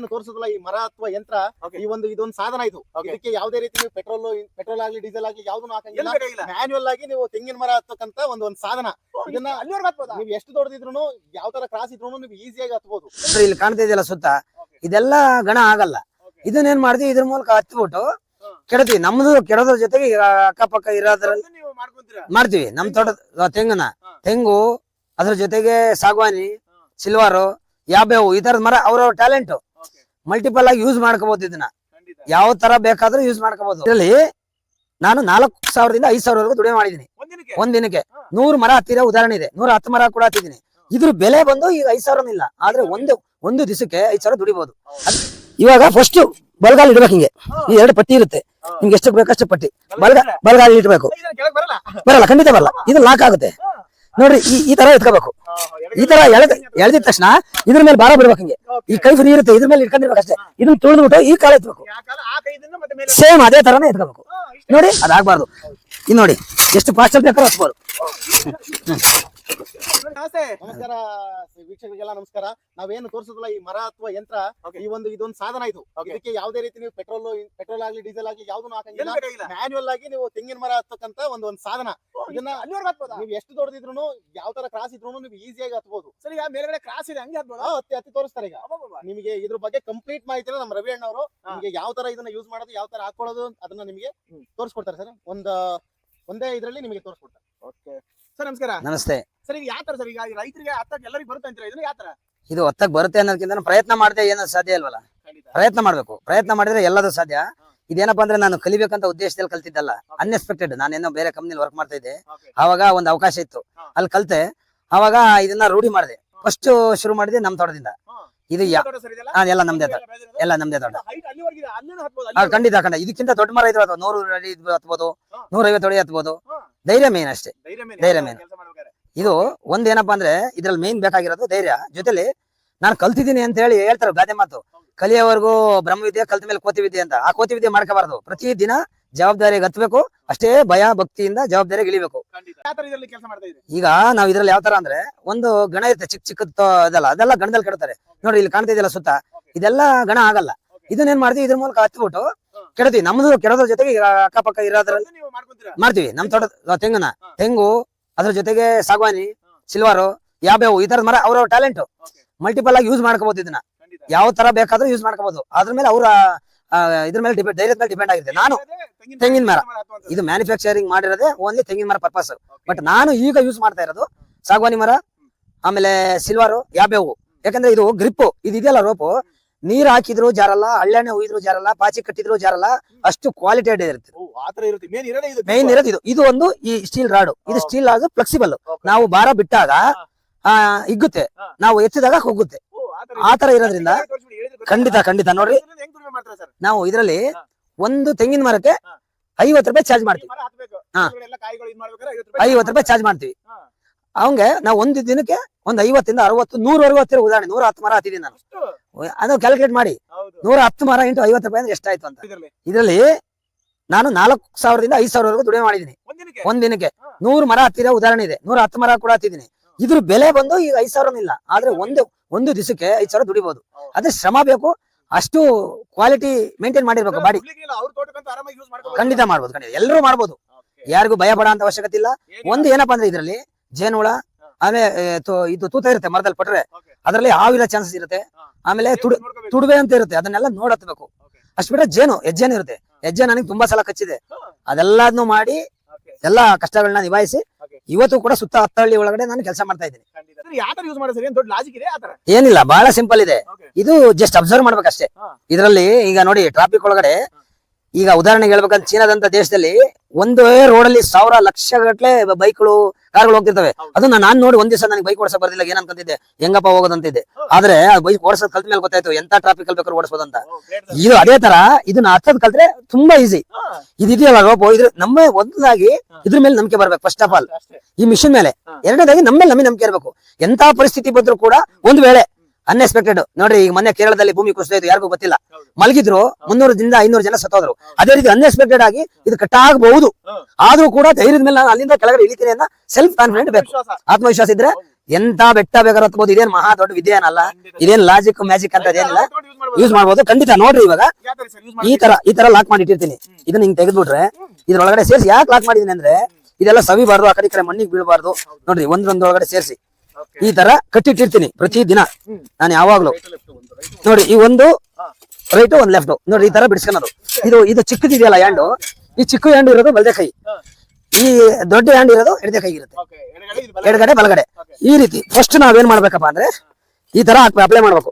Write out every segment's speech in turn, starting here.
ನಾವೇನು ತೋರಿಸೋದಿಲ್ಲ ಈ ಮರ ಅಥವಾ ಯಂತ್ರ ಈ ಒಂದು ಇದೊಂದು ಸಾಧನ ಇದು. ಇದಕ್ಕೆ ಯಾವುದೇ ರೀತಿ ನೀವು ಪೆಟ್ರೋಲ್ ಪೆಟ್ರೋಲ್ ಆಗ್ಲಿ ಡೀಸೆಲ್ ಆಗ್ಲಿ ಯಾವ್ದು ಹಾಕಂಗಿಲ್ಲ. ಮ್ಯಾನ್ಯುವಲ್ ಆಗಿ ನೀವು ತೆಂಗಿನ ಮರ ಹತ್ತಕ್ಕಂತ ಒಂದು ಒಂದು ಸಾಧನ. ಇದನ್ನ ನೀವು ಎಷ್ಟು ದೊಡ್ಡದಿದ್ರು ಯಾವ ತರ ಕ್ರಾಸ್ ಇದ್ರು ನೀವು ಈಸಿಯಾಗಿ ಹತ್ಬಹುದು ಇಲ್ಲಿ ಕಾಣ್ತಾ ಇದೆಯಲ್ಲ ಸುತ್ತ. ಇದೆಲ್ಲ ಗಣ ಆಗಲ್ಲ. ಇದನ್ನ ಇದನ್ನೇನ್ ಮಾಡ್ತೀವಿ ಇದ್ರ ಮೂಲಕ ಹತ್ಬಿಟ್ಟು ಕೆಡತಿ ಕೆಡತೀವಿ ನಮ್ದು ಕೆಡೋದ್ರ ಜೊತೆಗೆ ಅಕ್ಕಪಕ್ಕ ಇರೋದ್ರ ಅದನ್ನ ನೀವು ಮಾಡ್ಕೊಂತೀರಾ? ಮಾಡ್ತೀವಿ. ನಮ್ ತೋಟದ ತೆಂಗನ. ತೆಂಗು ಅದ್ರ ಜೊತೆಗೆ ಸಾಗವಾನಿ. ಸಿಲ್ವಾರು ಯಾವ್ಯಾವು ಈ ತರದ ಮರ ಅವ್ರವ್ರ ಟ್ಯಾಲೆಂಟ್. ಮಲ್ಟಿಪಲ್ ಆಗಿ ಯೂಸ್ ಮಾಡ್ಕೋಬಹುದು ಇದನ್ನ. ಯಾವ ತರ ಬೇಕಾದ್ರೂ ಯೂಸ್ ಮಾಡ್ಕೋಬಹುದು ಇದರಲ್ಲಿ ನಾನು ನಾಲ್ಕು ಸಾವಿರದಿಂದ ಐದ್ ಸಾವಿರವರೆಗೂ ದುಡಿಮೆ ಮಾಡಿದೀನಿ ಒಂದಿನಕ್ಕೆ? ಒಂದ್ ದಿನಕ್ಕೆ. ನೂರು ಮರ ಹತ್ತಿರ ಉದಾಹರಣೆ ಇದೆ. ನೂರ ಹತ್ತು ಮರ ಕೂಡ ಹತ್ತಿದ್ದೀನಿ. ಇದ್ರ ಬೆಲೆ ಬಂದು ಈಗ ಐದು ಸಾವಿರ ಇಲ್ಲ. ಆದ್ರೆ ಒಂದು ಒಂದು ದಿವಸಕ್ಕೆ ಐದು ಸಾವಿರ ದುಡಿಬಹುದು ಇವಾಗ ಫಸ್ಟ್ ಬಲಗಾಲ್ ಇಡ್ಬೇಕು ಹಿಂಗೆ. ಈ ಎರಡು ಪಟ್ಟಿ ಇರುತ್ತೆ. ನಿಮ್ಗೆ ಎಷ್ಟು ಬೇಕಷ್ಟು ಪಟ್ಟಿ. ಬಲಗಾಲ್ ಬಲಗ? ಬಲಗಾಲ್ ಇಟ್ಬೇಕು. ಬರಲ್ಲ? ಖಂಡಿತ ಬರಲ್ಲ. ಇದು ಲಾಕ್ ಆಗುತ್ತೆ. ನೋಡ್ರಿ ಈ ಈ ತರ ಎತ್ಕೋಬೇಕು. ಈ ತರ ಎಳೆದ ಎಳೆದಿದ ತಕ್ಷಣ ಇದ್ರ ಮೇಲೆ ಭಾರ ಬಿಡ್ಬೇಕು ಹಿಂಗೆ. ಈ ಕೈ ಫ್ರೀ ಇರುತ್ತೆ ಇದ್ರ ಮೇಲೆ ಇಟ್ಕೊಂಡಿರ್ಬೇಕು ಅಷ್ಟೇ. ಇದನ್ನ ತುಳಿದ್ಬಿಟ್ಟು ಈ ಕಾಲ ಎತ್ಬೇಕು. ಸೇಮ್ ಅದೇ ತರನೇ ಎತ್ಕೋಬೇಕು. ನೋಡಿ ಅದಾಗಬಾರ್ದು. ಇದು ನೋಡಿ ಎಷ್ಟು ಫಾಸ್ಟ್ ಬೇಕಾದ್ರೂ ಹತ್ಬೋದು. ನಮಸ್ತೆ. ನಮಸ್ಕಾರ ವೀಕ್ಷಕರಿಗೆಲ್ಲ ನಮಸ್ಕಾರ. ನಾವೇನು ತೋರಿಸೋದಿಲ್ಲ ಈ ಮರ ಅಥವಾ ಯಂತ್ರ. ಈ ಒಂದು ಇದೊಂದು ಸಾಧನ ಇದು. ಇದಕ್ಕೆ ಯಾವುದೇ ರೀತಿ ನೀವು ಪೆಟ್ರೋಲ್ ಪೆಟ್ರೋಲ್ ಆಗ್ಲಿ ಡೀಸೆಲ್ ಆಗ್ಲಿ ಯಾವ್ದು ಹಾಕಂಗಿಲ್ಲ. ಮ್ಯಾನ್ಯುವಲ್ ಆಗಿ ನೀವು ತೆಂಗಿನ ಮರ ಹತ್ತಕ್ಕಂತ ಒಂದು ಒಂದು ಸಾಧನ. ಇದನ್ನ ನೀವು ಎಷ್ಟು ದೊಡ್ಡದಿದ್ರು ಯಾವ ತರ ಕ್ರಾಸ್ ಇದ್ರು ನೀವು ಈಸಿಯಾಗಿ ಹತ್ಬಹುದು ಸರಿ ಈಗ ಮೇಲ್ಗಡೆ ಕ್ರಾಸ್ ಇದೆ ಹಂಗೆ ಹತ್ಬೋದಾ? ಹತ್ತಿ ಹತ್ತಿ ತೋರಿಸ್ತಾರೆ ಈಗ. ನಿಮಗೆ ಇದ್ರ ಬಗ್ಗೆ ಕಂಪ್ಲೀಟ್ ಮಾಹಿತಿ ನಮ್ಮ ರವಿ ಅಣ್ಣವರು. ನಿಮಗೆ ಯಾವ ತರ ಇದನ್ನ ಯೂಸ್ ಮಾಡೋದು ಯಾವ ತರ ಹಾಕೊಳ್ಳೋದು ಅದನ್ನ ನಿಮಗೆ. ತೋರಿಸ್ಕೊಡ್ತಾರೆ ಸರ್. ಒಂದ್ ಒಂದೇ ಇದ್ರಲ್ಲಿ ನಿಮಗೆ ತೋರಿಸ್ಕೊಡ್ತಾರೆ. ಓಕೆ ಸರ್ ನಮಸ್ಕಾರ. ನಮಸ್ತೆ. ಸರ್ ಈಗ ಯಾವ ತರ ಸರ್? ಈಗ ರೈತರಿಗೆ ಹತ್ತಕ್ಕೆ ಎಲ್ಲರಿಗೂ ಬರುತ್ತೆ ಅಂತೀರಾ? ಇದನ್ನ ಯಾವ ತರ ಇದು ಒತ್ತಕ್ ಬರುತ್ತೆ ಅನ್ನೋದಕ್ಕಿಂತ ಪ್ರಯತ್ನ ಮಾಡದೆ ಏನೋ ಸಾಧ್ಯ ಇಲ್ವಲ್ಲ? ಪ್ರಯತ್ನ ಮಾಡ್ಬೇಕು. ಪ್ರಯತ್ನ ಮಾಡಿದ್ರೆ ಎಲ್ಲದೂ ಸಾಧ್ಯ. ಇದೇನಪ್ಪ ಅಂದ್ರೆ ನಾನು ಕಲಿಬೇಕಂತ ಉದ್ದೇಶದಲ್ಲಿ ಕಲ್ತಿದ್ದಲ್ಲ. ಅನ್ಎಕ್ಸ್ಪೆಕ್ಟೆಡ್ ನಾನೇನೋ ಬೇರೆ ಕಂಪ್ನಿಲಿ ವರ್ಕ್ ಮಾಡ್ತಾ ಇದ್ದೆ. ಅವಾಗ ಒಂದು ಅವಕಾಶ ಇತ್ತು. ಅಲ್ಲಿ ಕಲ್ತೆ. ಅವಾಗ ಇದನ್ನ ರೂಢಿ ಮಾಡಿದೆ. ಫಸ್ಟ್ ಶುರು ಮಾಡಿದೆ ನಮ್ ತೋಟದಿಂದ. ಇದು ಎಲ್ಲ ನಮ್ದೇ ತೋಟ. ಎಲ್ಲ ನಮ್ದೇ ತೋಟ. ಖಂಡಿತ ಖಂಡ ಇದಕ್ಕಿಂತ ದೊಡ್ಡ ಮರ ಇದ್ರೆ ಅಥವಾ ನೂರು ಅಡಿ ಹತ್ಬೋದು. ನೂರೈವತ್ತು ಅಡಿ ಹತ್ಬೋದು. ಧೈರ್ಯ ಮೇನ್ ಅಷ್ಟೇ. ಧೈರ್ಯ ಮೇಲೆ ಧೈರ್ಯ ಮೇಲೆ. ಕೆಲಸ ಮಾಡ್ಬೇಕಾದ್ರೆ ಇದು ಒಂದೇನಪ್ಪಾ ಅಂದ್ರೆ ಇದ್ರಲ್ಲಿ ಮೇನ್ ಬೇಕಾಗಿರೋದು ಧೈರ್ಯ. ಜೊತೆಲಿ ನಾನು ಕಲ್ತಿದ್ದೀನಿ ಅಂತ ಹೇಳಿ ಹೇಳ್ತಾರೆ ಗಾದೆ ಮಾತು. ಕಲಿಯೋವರೆಗೂ ಬ್ರಹ್ಮವಿದ್ಯೆ ಕಲ್ತ ಮೇಲೆ ಕೋತಿ ವಿದ್ಯೆ ಅಂತ. ಆ ಕೋತಿ ವಿದ್ಯೆ ಮಾಡ್ಕೋಬಾರ್ದು. ಪ್ರತಿ ದಿನ ಜವಾಬ್ದಾರಿ ಹತ್ಬೇಕು ಅಷ್ಟೇ ಭಯ ಭಕ್ತಿಯಿಂದ ಜವಾಬ್ದಾರಿ ಇಳಿಬೇಕು. ಈಗ ನಾವ್ ಇದ್ರಲ್ಲಿ ಯಾವ ತರ ಅಂದ್ರೆ ಒಂದು ಗಣ ಇರುತ್ತೆ ಚಿಕ್ಕ ಚಿಕ್ಕ ಇದೆಲ್ಲ ಅದೆಲ್ಲ ಗಣದಲ್ಲಿ ಕೆಡ್ತಾರೆ. ನೋಡ್ರಿ ಇಲ್ಲಿ ಕಾಣ್ತಾ ಇದೆಯಲ್ಲ ಸುತ್ತ? ಇದೆಲ್ಲ ಗಣ ಆಗಲ್ಲ. ಇದನ್ನೇನ್ ಮಾಡ್ತೀವಿ? ಇದ್ರ ಮೂಲಕ ಹತ್ಬಿಟ್ಟು ಕೆಡತೀವಿ. ನಮ್ದು ಕೆಡೋದ್ರ ಜೊತೆಗೆ ಅಕ್ಕಪಕ್ಕ ಇರೋದ್ರಲ್ಲಿ ಮಾಡ್ತೀವಿ. ನಮ್ ತೋಟದ ತೆಂಗನ ತೆಂಗು ಅದ್ರ ಜೊತೆಗೆ ಸಾಗವಾನಿ ಸಿಲ್ವಾರು ಯಾವ್ಯಾವು ಈ ತರದ ಮರ ಅವ್ರ ಟ್ಯಾಲೆಂಟ್ ಮಲ್ಟಿಪಲ್ ಆಗಿ ಯೂಸ್ ಮಾಡ್ಕೋಬಹುದು ಇದನ್ನ. ಯಾವ ತರ ಬೇಕಾದ್ರೂ ಯೂಸ್ ಮಾಡ್ಕೋಬಹುದು ಅದ್ರ ಮೇಲೆ ಅವ್ರ ಇದ್ರ ಮೇಲೆ ಡಿಪೆಂಡ್ ಧೈರ್ಯದ ಮೇಲೆ ಡಿಪೆಂಡ್ ಆಗಿದೆ ನಾನು ತೆಂಗಿನ ಮರ. ಇದು ಮ್ಯಾನುಫ್ಯಾಕ್ಚರಿಂಗ್ ಮಾಡಿರೋದೇ ಓನ್ಲಿ ತೆಂಗಿನ ಮರ ಪರ್ಪಸ್ ಬಟ್ ನಾನು ಈಗ ಯೂಸ್ ಮಾಡ್ತಾ ಇರೋದು ಸಾಗವಾನಿ ಮರ ಆಮೇಲೆ ಸಿಲ್ವಾರು ಯಾವ್ಯಾವು ಯಾಕಂದ್ರೆ ಇದು ಗ್ರಿಪ್ ಇದು ಇದೆಯಲ್ಲ ರೋಪು ನೀರ್ ಹಾಕಿದ್ರು ಜಾರಲ್ಲ ಹಳ್ಳೆಣ್ಣೆ ಹುಯ್ದ್ರು ಜಾರಲ್ಲ ಪಾಚಿ ಕಟ್ಟಿದ್ರು ಜಾರಲ್ಲ ಅಷ್ಟು ಕ್ವಾಲಿಟಿ ಇರುತ್ತೆ. ಮೇನ್ ಇರೋದೇ ಇದು ಇದು. ಒಂದು ಈ ಸ್ಟೀಲ್ ರಾಡು ಇದು ಸ್ಟೀಲ್ ರಾಡು ಫ್ಲೆಕ್ಸಿಬಲ್ ನಾವು ಭಾರ ಬಿಟ್ಟಾಗ ಆ ಇಗ್ಗುತ್ತೆ ನಾವು ಎತ್ತಿದಾಗ ಹೋಗುತ್ತೆ. ಆತರ ಇರೋದ್ರಿಂದ. ಖಂಡಿತ ಖಂಡಿತ ನೋಡ್ರಿ. ನಾವು ಇದರಲ್ಲಿ ಒಂದು ತೆಂಗಿನ ಮರಕ್ಕೆ. ಐವತ್ತು ರೂಪಾಯಿ ಚಾರ್ಜ್ ಮಾಡ್ತೀವಿ. ಐವತ್ತು ರೂಪಾಯಿ ಚಾರ್ಜ್ ಮಾಡ್ತೀವಿ. ಅವಂಗೆ ನಾವು ಒಂದು ದಿನಕ್ಕೆ ಒಂದ್ ಐವತ್ತಿಂದ ಅರವತ್ತು ನೂರವರೆಗೂ ಹತ್ತಿರ ಉದಾಹರಣೆ ನೂರ ಹತ್ತು ಮರ ಹತ್ತಿದ್ದೀನಿ ನಾನು. ಅದು ಕ್ಯಾಲ್ಕುಲೇಟ್ ಮಾಡಿ. ನೂರ ಹತ್ತು ಮರ ಇಂಟು ಐವತ್ತು ರೂಪಾಯಿ ಅಂದ್ರೆ ಎಷ್ಟಾಯ್ತು ಅಂತ. ಇದರಲ್ಲಿ? ನಾನು ನಾಲ್ಕು ಸಾವಿರದಿಂದ ಐದು ಸಾವಿರವರೆಗೂ ದುಡಿಮೆ ಮಾಡಿದ್ದೀನಿ ಒಂದ್ ದಿನಕ್ಕೆ. ನೂರು ಮರ ಹತ್ತಿರೋ ಉದಾಹರಣೆ ಇದೆ. ನೂರ ಹತ್ತು ಮರ ಕೂಡ ಹತ್ತಿದ್ದೀನಿ ಇದ್ರ ಬೆಲೆ ಬಂದು ಈಗ ಐದು ಸಾವಿರ ಇಲ್ಲ. ಆದ್ರೆ ಒಂದು ಒಂದು ದಿವಸಕ್ಕೆ ಐದು ಸಾವಿರ ದುಡಿಬಹುದು ಹೌದು. ಅದೇ ಶ್ರಮ ಬೇಕು ಅಷ್ಟು ಕ್ವಾಲಿಟಿ ಮೇಂಟೈನ್ ಮಾಡಿರ್ಬೇಕು ಬಾಡಿ. ಖಂಡಿತ ಮಾಡ್ಬೋದು ಖಂಡಿತ. ಎಲ್ಲರೂ ಮಾಡ್ಬೋದು. ಯಾರಿಗೂ ಭಯ ಪಡ ಅಂತ ಅವಶ್ಯಕತೆ ಇಲ್ಲ. ಒಂದು ಏನಪ್ಪಾ ಅಂದ್ರೆ ಇದ್ರಲ್ಲಿ ಜೇನುಹುಳ ಆಮೇಲೆ ಏ, ಇದು ತೂತ ಇರುತ್ತೆ ಮರದಲ್ಲಿ ಪಟ್ರೆ. ಅದರಲ್ಲಿ ಹಾವಿರೋ ಚಾನ್ಸಸ್ ಇರುತ್ತೆ. ಆಮೇಲೆ ತುಡು ತುಡುವೆ ಅಂತ ಇರುತ್ತೆ. ಅದನ್ನೆಲ್ಲ ನೋಡತ್ಬೇಕು. ಅಷ್ಟು ಬಿಟ್ರೆ ಜೇನು ಹೆಜ್ಜೆನು ಇರುತ್ತೆ. ಹೆಜ್ಜೆ ನನಗೆ ತುಂಬಾ ಸಲ ಕಚ್ಚಿದೆ. ಅದೆಲ್ಲದನ್ನು ಮಾಡಿ ಎಲ್ಲಾ ಕಷ್ಟಗಳನ್ನ ನಿಭಾಯಿಸಿ ಇವತ್ತು ಕೂಡ ಸುತ್ತ ಹತ್ತಹಳ್ಳಿ ಒಳಗಡೆ ನಾನು ಕೆಲಸ ಮಾಡ್ತಾ ಇದ್ದೀನಿ. ಏನಿಲ್ಲ ಬಹಳ ಸಿಂಪಲ್ ಇದೆ. ಇದು ಜಸ್ಟ್ ಅಬ್ಸರ್ವ್ ಮಾಡ್ಬೇಕಷ್ಟೇ. ಇದರಲ್ಲಿ ಈಗ ನೋಡಿ ಟ್ರಾಫಿಕ್ ಒಳಗಡೆ ಈಗ ಉದಾಹರಣೆಗೆ ಹೇಳ್ಬೇಕಂದ್ರೆ ಚೀನಾದಂತ ದೇಶದಲ್ಲಿ ಒಂದೇ ರೋಡ್ ಅಲ್ಲಿ ಸಾವಿರ ಲಕ್ಷ ಗಟ್ಲೆ ಬೈಕ್ಗಳು ಕಾರ್ಗಳು ಹೋಗ್ತಿರ್ತವೆ. ಅದನ್ನ ನಾನ್ ನೋಡಿ ಒಂದ್ ದಿವಸ ನನಗೆ ಬೈಕ್ ಓಡಿಸಕ್ ಬರ್ದಿಲ್ಲ ಏನ್ ಅನ್ಕೊಂತಿದ್ದೆ ಹೆಂಗಪ್ಪ ಹೋಗೋದಂತಿದ್ದೆ. ಆದ್ರೆ ಆ ಬೈಕ್ ಓಡಿಸೋದ್ ಕಲ್ತ ಮೇಲೆ ಗೊತ್ತಾಯ್ತು ಎಂತ ಟ್ರಾಫಿಕ್ ಅಲ್ಲಿ ಬೇಕಾದ್ರೆ ಓಡಿಸೋದಂತ ಇದು ಅದೇ ತರ ಇದನ್ನ ಹತ್ತದ್ ಕಲ್ತ್ರೆ ತುಂಬಾ ಈಸಿ ಇದೆಯಲ್ಲ ರೋಪು ಇದ್ರ ನಮ್ಮ ಒಂದಾಗಿ. ಇದ್ರ ಮೇಲೆ ನಂಬಿಕೆ ಬರ್ಬೇಕು ಫಸ್ಟ್ ಆಫ್ ಆಲ್ ಈ ಮಿಷನ್ ಮೇಲೆ. ಎರಡನೇದಾಗಿ ನಮ್ಮ ಮೇಲೆ ನಮಗೆ ನಂಬಿಕೆ ಇರಬೇಕು. ಎಂತ ಪರಿಸ್ಥಿತಿ ಬಂದ್ರು ಕೂಡ ಒಂದ್ ವೇಳೆ ಅನ್ಎಕ್ಸ್ಪೆಕ್ಟೆಡ್ ನೋಡ್ರಿ ಈಗ ಮೊನ್ನೆ ಕೇರಳದಲ್ಲಿ ಭೂಮಿ ಕುಸಿದ ಯಾರಿಗೂ ಗೊತ್ತಿಲ್ಲ. ಮಲಗಿದ್ರು ಮುನ್ನೂರದಿಂದ ಐನೂರು ಜನ ಸತ್ತೋದ್ರು. ಅದೇ ರೀತಿ ಅನ್ಎಕ್ಸ್ಪೆಕ್ಟೆಡ್ ಆಗಿ ಇದು ಕಟ್ಟಾಗಬಹುದು. ಆಗಬಹುದು ಆದ್ರೂ ಕೂಡ ಧೈರ್ಯದ ಮೇಲೆ ನಾನು ಅಲ್ಲಿಂದ ಕೆಳಗಡೆ ಇಳಿತೀನಿ ಅಂತ ಸೆಲ್ಫ್ ಕಾನ್ಫಿಡೆಂಟ್ ಬೇಕು. ವಿಶ್ವಾಸ. ಆತ್ಮವಿಶ್ವಾಸ ಇದ್ರೆ. ಎಂತ ಬೆಟ್ಟ ಬೇಕಾದ್ರೆ ಹತ್ಬೋದು. ಇದೇನ್ ಮಹಾ ದೊಡ್ಡ ವಿದ್ಯೆ ಏನಲ್ಲ. ಇದೇನ್ ಲಾಜಿಕ್ ಮ್ಯಾಜಿಕ್ ಅಂತ ಅದೇನಿಲ್ಲ ಯೂಸ್ ಮಾಡ್ಬೋದು. ಖಂಡಿತ ನೋಡ್ರಿ ಇವಾಗ. ಈ ತರ ಈ ತರ ಲಾಕ್ ಮಾಡಿ ಇಟ್ಟಿರ್ತೀನಿ. ಇದನ್ನ ಹಿಂಗ್ ತೆಗೆದ್ಬಿಟ್ರೆ ಇದ್ರೊಳಗಡೆ ಸೇರಿಸಿ. ಯಾಕೆ ಲಾಕ್ ಮಾಡಿದೀನಿ ಅಂದ್ರೆ ಇದೆಲ್ಲ ಸವಿಬಾರ್ದು ಆ ಕಡೆ ಈ ಕಡೆ ಮಣ್ಣಿಗೆ ಬೀಳಬಾರ್ದು. ನೋಡ್ರಿ ಒಂದ್ರೊಂದೊಳಗಡೆ ಸೇರಿಸಿ. ಈ ತರ ಕಟ್ಟಿಟ್ಟಿರ್ತೀನಿ ಪ್ರತಿ ದಿನ ನಾನು ಯಾವಾಗ್ಲೂ. ನೋಡಿ ಈ ಒಂದು ರೈಟ್ ಒಂದ್ ಲೆಫ್ಟ್ ನೋಡಿ ಈ ತರ ಬಿಡಿಸ್ಕೊಳೋದು ಇದು ಇದು ಚಿಕ್ಕದಿದೆಯಲ್ಲ ಹ್ಯಾಂಡು? ಈ ಚಿಕ್ಕ ಹ್ಯಾಂಡ್ ಇರೋದು ಬಲದೆ ಕೈ. ಈ ದೊಡ್ಡ ಹ್ಯಾಂಡ್ ಇರೋದು ಎಡದೆ ಕೈ ಇರುತ್ತೆ. ಎಡಗಡೆ ಬಲಗಡೆ. ಈ ರೀತಿ ಫಸ್ಟ್ ನಾವೇನ್ ಮಾಡ್ಬೇಕಪ್ಪ ಅಂದ್ರೆ ಈ ತರ ಅಪ್ಲೈ ಮಾಡ್ಬೇಕು.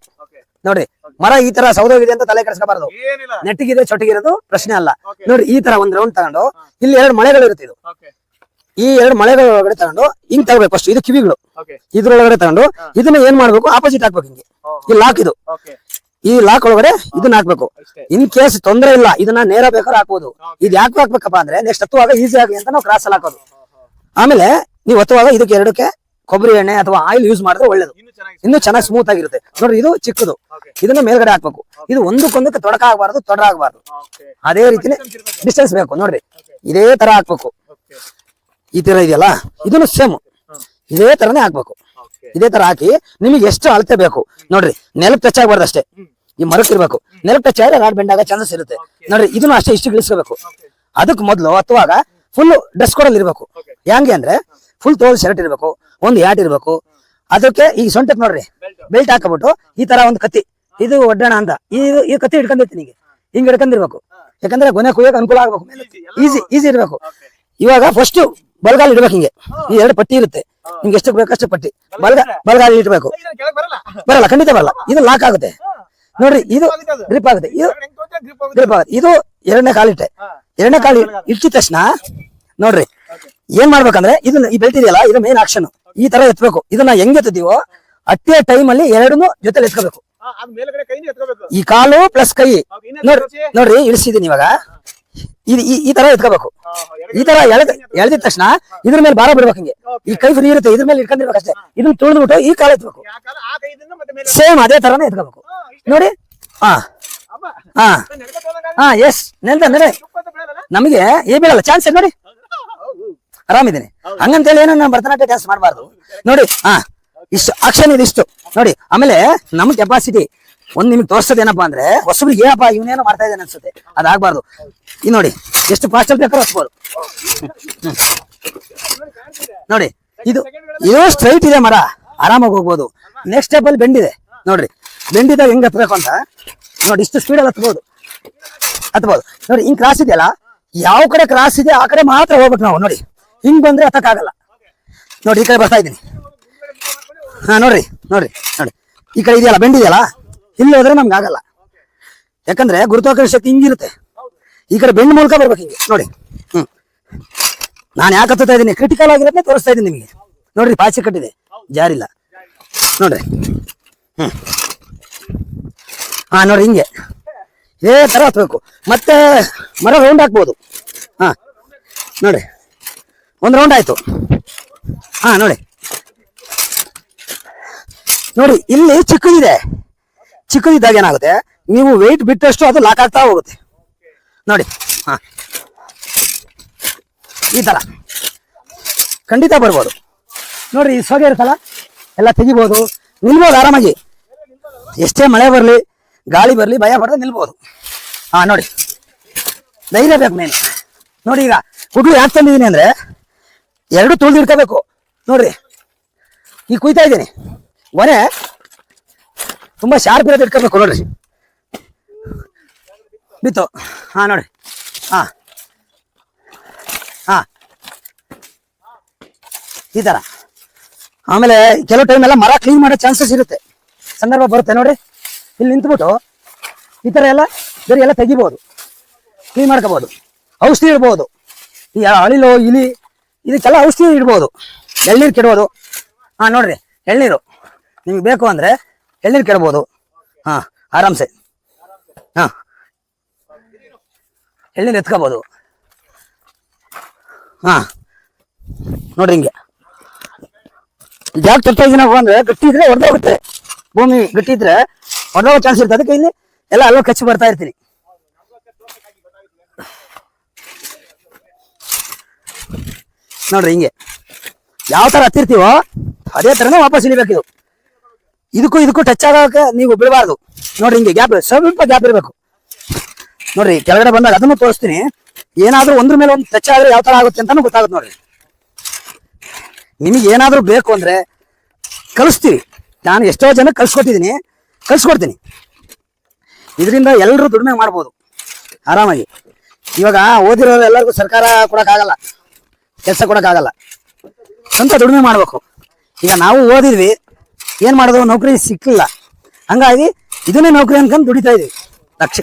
ನೋಡ್ರಿ ಮರ ಈ ತರ ಸೌದೋಗಿದೆ ಅಂತ ತಲೆ ಕೆಡಿಸ್ಕೋಬಾರ್ದು. ನೆಟ್ಟಿಗಿದೆ ಚೊಟ್ಟಿಗಿರೋದು ಪ್ರಶ್ನೆ ಅಲ್ಲ. ನೋಡಿ ಈ ತರ ಒಂದ್ ರೌಂಡ್ ತಗೊಂಡು ಇಲ್ಲಿ ಎರಡು ಮಳೆಗಳು ಇರುತ್ತೆ ಇದು. ಈ ಎರಡು ಮಳೆಗಳ ಒಳಗಡೆ ತಗೊಂಡು ಹಿಂಗ್ ತಗೋಬೇಕು ಫಸ್ಟ್ ಇದು ಕಿವಿಗಳು. ಇದ್ರೊಳಗಡೆ ತಗೊಂಡು ಇದನ್ನ ಏನ್ ಮಾಡ್ಬೇಕು? ಆಪೋಸಿಟ್ ಹಾಕ್ಬೇಕು ಹಿಂಗೆ. ಇಲ್ಲಿ ಲಾಕ್ ಇದು. ಈ ಲಾಕ್ ಒಳಗಡೆ ಇದನ್ನ ಹಾಕ್ಬೇಕು. ಇನ್ ಕೇಸ್ ತೊಂದ್ರೆ ಇಲ್ಲ ಇದನ್ನ ನೇರ ಬೇಕಾದ್ರೆ ಹಾಕ್ಬೋದು. ಇದು ಯಾಕೆ ಹಾಕ್ಬೇಕಪ್ಪ ಅಂದ್ರೆ ನೆಕ್ಸ್ಟ್ ಹತ್ತುವಾಗ ಈಸಿ ಆಗಲಿ ಅಂತ ನಾವು ಕ್ರಾಸ್ ಅಲ್ಲಿ ಹಾಕೋದು. ಆಮೇಲೆ ನೀವು ಹತ್ತುವಾಗ ಇದಕ್ಕೆ ಎರಡಕ್ಕೆ ಕೊಬ್ಬರಿ ಎಣ್ಣೆ ಅಥವಾ ಆಯಿಲ್ ಯೂಸ್ ಮಾಡಿದ್ರೆ ಒಳ್ಳೇದು. ಇನ್ನು ಚೆನ್ನಾಗಿ ಸ್ಮೂತ್ ಆಗಿರುತ್ತೆ. ನೋಡ್ರಿ ಇದು ಚಿಕ್ಕದು. ಇದನ್ನ ಮೇಲ್ಗಡೆ ಹಾಕ್ಬೇಕು. ಇದು ಒಂದಕ್ಕೊಂದಕ್ಕೆ ತೊಡಕ ಆಗಬಾರ್ದು ತೊಡರ ಆಗಬಾರ್ದು. ಅದೇ ರೀತಿನೇ ಡಿಸ್ಟೆನ್ಸ್ ಬೇಕು ನೋಡ್ರಿ. ಇದೇ ತರ ಹಾಕ್ಬೇಕು. ಈ ತರ ಇದೆಯಲ್ಲ? ಇದನ್ನು ಸೇಮ್ ಇದೇ ತರನೇ ಹಾಕ್ಬೇಕು. ಇದೇ ತರ ಹಾಕಿ ನಿಮಗೆ ಎಷ್ಟು ಅಳತೆ ಬೇಕು? ನೋಡ್ರಿ ನೆಲಕ್ಕೆ ಟಚ್ ಆಗ್ಬಾರ್ದು ಅಷ್ಟೇ. ಈ ಮರಕ್ಕೆ ಇರ್ಬೇಕು. ನೆಲಕ್ಕೆ ಟಚ್ ಆದ್ರೆ ರಾಡ್ ಬೆಂಡಾಗ ಆಗೋ ಚಾನ್ಸಸ್ ಇರುತ್ತೆ. ನೋಡ್ರಿ ಇದನ್ನು ಅಷ್ಟೇ ಇಷ್ಟು ಇಳಿಸ್ಕೋಬೇಕು. ಅದಕ್ಕೆ ಮೊದಲು ಹತ್ತುವಾಗ ಫುಲ್ ಡ್ರೆಸ್ ಕೋಡಲ್ಲಿ ಇರ್ಬೇಕು. ಹೆಂಗೆ ಅಂದ್ರೆ ಫುಲ್ ತೋಲ್ ಶರ್ಟ್ ಇರ್ಬೇಕು ಒಂದು ಯಾಟ್ ಇರ್ಬೇಕು. ಅದಕ್ಕೆ ಈ ಸೊಂಟಕ್ಕೆ ನೋಡ್ರಿ ಬೆಲ್ಟ್ ಹಾಕಬಿಟ್ಟು ಈ ತರ ಒಂದು ಕತ್ತಿ. ಇದು ಒಡ್ಡಣ ಅಂತ. ಈ ಈ ಕತ್ತಿ ಹಿಡ್ಕೊಂಡೈತಿ ಹಿಂಗೆ ಹಿಂಗ್ ಹಿಡ್ಕೊಂಡಿರ್ಬೇಕು. ಯಾಕಂದ್ರೆ ಗೊನೆ ಕುಯ್ಯಕ್ ಅನುಕೂಲ ಆಗ್ಬೇಕು. ಈಸಿ ಈಸಿ ಇರ್ಬೇಕು. ಇವಾಗ ಫಸ್ಟ್ ಬಲಗಾಲ್ ಇಡ್ಬೇಕು ಹಿಂಗೆ. ಈ ಎರಡು ಪಟ್ಟಿ ಇರುತ್ತೆ. ನಿಮ್ಗೆ ಎಷ್ಟು ಬೇಕಷ್ಟು ಪಟ್ಟಿ. ಬಲಗ ಬಲಗಾಲ ಇಡ್ಬೇಕು. ಬರಲ್ಲ. ಖಂಡಿತ ಬರಲ್ಲ. ಇದು ಲಾಕ್ ಆಗುತ್ತೆ. ನೋಡ್ರಿ ಇದು ಗ್ರಿಪ್ ಆಗುತ್ತೆ. ಇದು. ಗ್ರಿಪ್ ಆಗುತ್ತೆ. ಇದು ಎರಡನೇ ಕಾಲಿಟ್ಟೆ. ಎರಡನೇ ಕಾಲು ಇಟ್ಟಿದ ತಕ್ಷಣ ನೋಡ್ರಿ ಏನ್ ಮಾಡ್ಬೇಕಂದ್ರೆ ಇದನ್ನ ಈ ಬೆಲ್ಟ್ ಇದೆಯಲ್ಲ ಇದು ಮೇನ್ ಆಕ್ಷನ್ ಈ ತರ ಎತ್ಬೇಕು. ಇದನ್ನ ಹೆಂಗ್ ಎತ್ತಿದೀವೋ ಅಟ್ಟೆ ಟೈಮ್ ಅಲ್ಲಿ ಎರಡನ್ನೂ ಜೊತೆಲಿ ಎತ್ಕೋಬೇಕು. ಈ ಕಾಲು ಪ್ಲಸ್ ಕೈ. ನೋಡ್ರಿ ನೋಡ್ರಿ ಇಳಿಸಿದೀನಿ ಇವಾಗ. ಇದು ಈ- ತರ ಎತ್ಕೋಬೇಕು. ಈ ತರ ಎಳೆದ ಎಳೆದಿದ ತಕ್ಷಣ? ಇದ್ರ ಮೇಲೆ ಬಾರ ಬಿಡ್ಬೇಕು ಹಿಂಗೆ. ಈ ಕೈ ಫ್ರೀ ಇರುತ್ತೆ ಇದ್ರ ಮೇಲೆ ಇಟ್ಕೊಂಡಿರ್ಬೇಕು ಅಷ್ಟೇ. ಇದನ್ನ ತುಳಿದ್ಬಿಟ್ಟು ಈ ಕಾಲ ಎತ್ಬೇಕು. ಸೇಮ್ ಅದೇ ತರನೇ ಎತ್ಕೋಬೇಕು. ನೋಡಿ? ಹಾ. ಹಾ. ಹಾ ಎಸ್ ನೆಲ್ದ ನಡೆ? ನಮಗೆ ಏ ಬೀಳಲ್ಲ ಚಾನ್ಸ್ ನೋಡಿ. ಆರಾಮಿದ್ದೀನಿ. ಹಂಗಂತೇಳಿ ಏನೋ ನಾನು ಭರತನಾಟ್ಯ ಡ್ಯಾನ್ಸ್ ಮಾಡಬಾರ್ದು. ನೋಡಿ ಹಾ ಇಷ್ಟು ಆಕ್ಷನ್ ಇದಿಷ್ಟು. ನೋಡಿ ಆಮೇಲೆ ನಮ್ ಕೆಪಾಸಿಟಿ ಒಂದ್ ನಿಮ್ಗೆ ತೋರಿಸೋದು ಏನಪ್ಪಾ ಅಂದ್ರೆ, ಹೊಸಬ್ರಿಗೆ ಏನಪ್ಪ ಇವನೇನೋ ಮಾಡ್ತಾ ಇದ್ದಾನೆ ಅನ್ಸುತ್ತೆ. ಅದಾಗಬಾರ್ದು ಈ ನೋಡಿ, ಎಷ್ಟು ಫಾಸ್ಟ್ ಅಲ್ಲಿ ಬೇಕಾದ್ರೂ ಹೊಸಬಹುದು ನೋಡಿ, ಇದು ಇದು ಸ್ಟ್ರೈಟ್ ಇದೆ ಮರ. ಆರಾಮಾಗಿ ಹೋಗ್ಬೋದು. ನೆಕ್ಸ್ಟ್ ಸ್ಟೆಪ್ ಅಲ್ಲಿ ಬೆಂಡಿದೆ. ನೋಡ್ರಿ, ಬೆಂಡಿದಾಗ ಹೆಂಗ್ ಹತ್ಬೇಕು ಅಂತ. ನೋಡಿ, ಇಷ್ಟು ಸ್ಪೀಡ್ ಅಲ್ಲಿ ಹತ್ಬೋದು. ಹತ್ಬೋದು. ನೋಡಿ, ಹಿಂಗ್ ಕ್ರಾಸ್ ಇದೆಯಲ್ಲ, ಯಾವ ಕಡೆ ಕ್ರಾಸ್ ಇದೆ, ಆ ಕಡೆ ಮಾತ್ರ ಹೋಗ್ಬೇಕು ನಾವು. ನೋಡಿ, ಹಿಂಗ್ ಬಂದ್ರೆ ಹತ್ತಕ್ಕಾಗಲ್ಲ. ನೋಡಿ, ಈ ಕಡೆ ಬರ್ತಾ ಇದ್ದೀನಿ. ಹಾ, ನೋಡ್ರಿ ನೋಡ್ರಿ, ನೋಡಿ. ಈ ಕಡೆ ಇದೆಯಲ್ಲ, ಬೆಂಡ್ ಇದೆಯಲ್ಲ? ಇಲ್ಲಿ ಹೋದ್ರೆ ನಮ್ಗೆ ಆಗಲ್ಲ. ಯಾಕಂದ್ರೆ ಗುರುತ್ವಾಕರ್ಷಣ ಶಕ್ತಿ ಹಿಂಗಿರುತ್ತೆ ಈ ಕಡೆ ಬೆಂಡ್ ಮೂಲಕ ಬರ್ಬೇಕು ಹಿಂಗೆ. ನೋಡಿ. ಹ್ಮ್. ನಾನು ಯಾಕೆ ಹತ್ತುತ್ತಾ ಇದ್ದೀನಿ? ಕ್ರಿಟಿಕಲ್ ಆಗಿರತ್ತೆ ತೋರಿಸ್ತಾ ಇದ್ದೀನಿ ನಿಮಗೆ. ನೋಡ್ರಿ ಪಾಚಿ ಕಟ್ಟಿದೆ. ಜಾರಿಲ್ಲ. ನೋಡ್ರಿ. ಹ್ಮ್. ಹಾ, ನೋಡ್ರಿ, ಹಿಂಗೆ. ಏ ತರ ಹತ್ಬೇಕು. ಮತ್ತೆ ಮರ ರೌಂಡ್ ಹಾಕ್ಬೋದು. ಹಾ. ನೋಡಿ ಒಂದು ರೌಂಡ್ ಆಯ್ತು. ಹಾ, ನೋಡಿ. ನೋಡಿ, ಇಲ್ಲಿ ಚಿಕ್ಕದಿದೆ. ಚಿಕ್ಕದಿದ್ದಾಗ ಏನಾಗುತ್ತೆ? ನೀವು ವೆಯ್ಟ್ ಬಿಟ್ಟಷ್ಟು ಅದು ಲಾಕ್ ಆಗ್ತಾ ಹೋಗುತ್ತೆ. ನೋಡಿ, ಹಾ. ಈ ತರ. ಖಂಡಿತ ಬರ್ಬೋದು. ನೋಡ್ರಿ, ಈ ಸೋಗೆ ಇರುತ್ತಲ್ಲ? ಎಲ್ಲ ತೆಗಿಬೋದು. ನಿಲ್ಬೋದು ಆರಾಮಾಗಿ. ಎಷ್ಟೇ ಮಳೆ ಬರಲಿ, ಗಾಳಿ ಬರಲಿ, ಭಯ ಪಡೆದ್ರೆ ನಿಲ್ಬೋದು. ಹಾಂ, ನೋಡಿ. ಧೈರ್ಯ ಬೇಕು ಮೇನ್ ನೋಡಿ ಈಗ ಕುಡ್ಲು ಯಾಕೆ ತಂದಿದ್ದೀನಿ ಅಂದ್ರೆ, ಎರಡು ತುಳಿದಿಡ್ಕೋಬೇಕು. ನೋಡ್ರಿ, ಈಗ ಕುಯ್ತಾ ಇದ್ದೀನಿ. ಒನೆ ತುಂಬಾ ಶಾರ್ಪ್ ಇರೋದು ಇಟ್ಕೋಬೇಕು ನೋಡ್ರಿ. ಬಿತ್ತು. ಹಾ ನೋಡಿ ಹಾ. ಹಾ. ಈ ತರ. ಆಮೇಲೆ ಕೆಲವು ಟೈಮ್ ಎಲ್ಲ ಮರ ಕ್ಲೀನ್ ಮಾಡೋ ಚಾನ್ಸಸ್ ಇರುತ್ತೆ. ಸಂದರ್ಭ ಬರುತ್ತೆ, ನೋಡ್ರಿ. ಇಲ್ಲಿ ನಿಂತ್ಬಿಟ್ಟು ಈ ತರ ಎಲ್ಲ ಬೇರೆ ಎಲ್ಲ ತೆಗಿಬಹುದು ಕ್ಲೀನ್ ಮಾಡ್ಕೋಬಹುದು ಔಷಧಿ ಇಡ್ಬೋದು. ಈ ಅಳಿಲು ಇಲಿ, ಇದಕ್ಕೆಲ್ಲ ಔಷಧಿ ಇಡ್ಬೋದು. ಎಳ್ನೀರು ಕೆಡ್ಬೋದು. ಹಾ, ನೋಡ್ರಿ. ಎಳ್ನೀರು. ನಿಮ್ಗೆ ಬೇಕು ಅಂದ್ರೆ ಎಳ್ನೀರು ಕೇಳ್ಬೋದು? ಹಾ, ಆರಾಮ್ಸೆ. ಹಾ. ಎಳ್ನೀರು ಎತ್ಕೋಬೋದು? ಹಾ. ನೋಡ್ರಿ ಹಿಂಗೆ. ಜಾಗ ತರ್ತಾ ಇದೀನಪ್ಪ ಅಂದ್ರೆ ಗಟ್ಟಿ ಇದ್ರೆ ಹೊಡೆದೋಗುತ್ತೆ ಭೂಮಿ ಗಟ್ಟಿ ಇದ್ರೆ ಹೊಡೆದೋಗೋ ಚಾನ್ಸ್ ಇರುತ್ತೆ. ಅದಕ್ಕೆ ಇಲ್ಲಿ ಎಲ್ಲ ಅಲ್ಲೋ ಕಚ್ಚಿ ಬರ್ತಾ ಇರ್ತೀನಿ. ನೋಡ್ರಿ ಹಿಂಗೆ. ಯಾವ ತರ ಹತ್ತಿರ್ತೀವೋ, ಅದೇ ತರನೇ ವಾಪಸ್ ಇಳಿಬೇಕು ಇದು ಇದಕ್ಕೂ ಇದಕ್ಕೂ ಟಚ್ ಆಗೋಕೆ ನೀವು ಬಿಡಬಾರ್ದು. ನೋಡ್ರಿ ಹಿಂಗೆ ಗ್ಯಾಪ್ ಸ್ವಲ್ಪ ಗ್ಯಾಪ್ ಇರಬೇಕು. ನೋಡ್ರಿ, ಕೆಳಗಡೆ ಬಂದಾಗ ಅದನ್ನು ತೋರಿಸ್ತೀನಿ. ಏನಾದ್ರೂ ಒಂದ್ರ ಮೇಲೆ ಒಂದು ಟಚ್ ಆದರೆ ಯಾವ ತರ ಆಗುತ್ತೆ ಅಂತಾನು ಗೊತ್ತಾಗುತ್ತೆ ನೋಡ್ರಿ. ನಿಮಗೆ ಏನಾದ್ರೂ ಬೇಕು ಅಂದ್ರೆ ಕಲಿಸ್ತೀವಿ. ನಾನು ಎಷ್ಟೋ ಜನ ಕಲ್ಸ್ಕೊತಿದ್ದೀನಿ ಕಲ್ಸ್ಕೊಡ್ತೀನಿ. ಇದರಿಂದ ಎಲ್ಲರೂ ದುಡಿಮೆ ಮಾಡ್ಬೋದು. ಆರಾಮಾಗಿ. ಇವಾಗ ಓದಿರೋರು ಎಲ್ಲರಿಗೂ ಸರ್ಕಾರ ಕೊಡೋಕ್ಕಾಗಲ್ಲ. ಕೆಲಸ ಕೊಡೋಕ್ಕಾಗಲ್ಲ. ಸ್ವಂತ ದುಡಿಮೆ ಮಾಡ್ಬೇಕು. ಈಗ ನಾವು ಓದಿದ್ವಿ. ಏನ್ ಮಾಡೋದು ನೌಕರಿ ಸಿಕ್ಕಿಲ್ಲ. ಹಂಗಾಗಿ ಇದನ್ನೇ ನೌಕರಿ ಅನ್ಕೊಂಡು ದುಡಿತಾ ಇದೀವಿ. ಲಕ್ಷ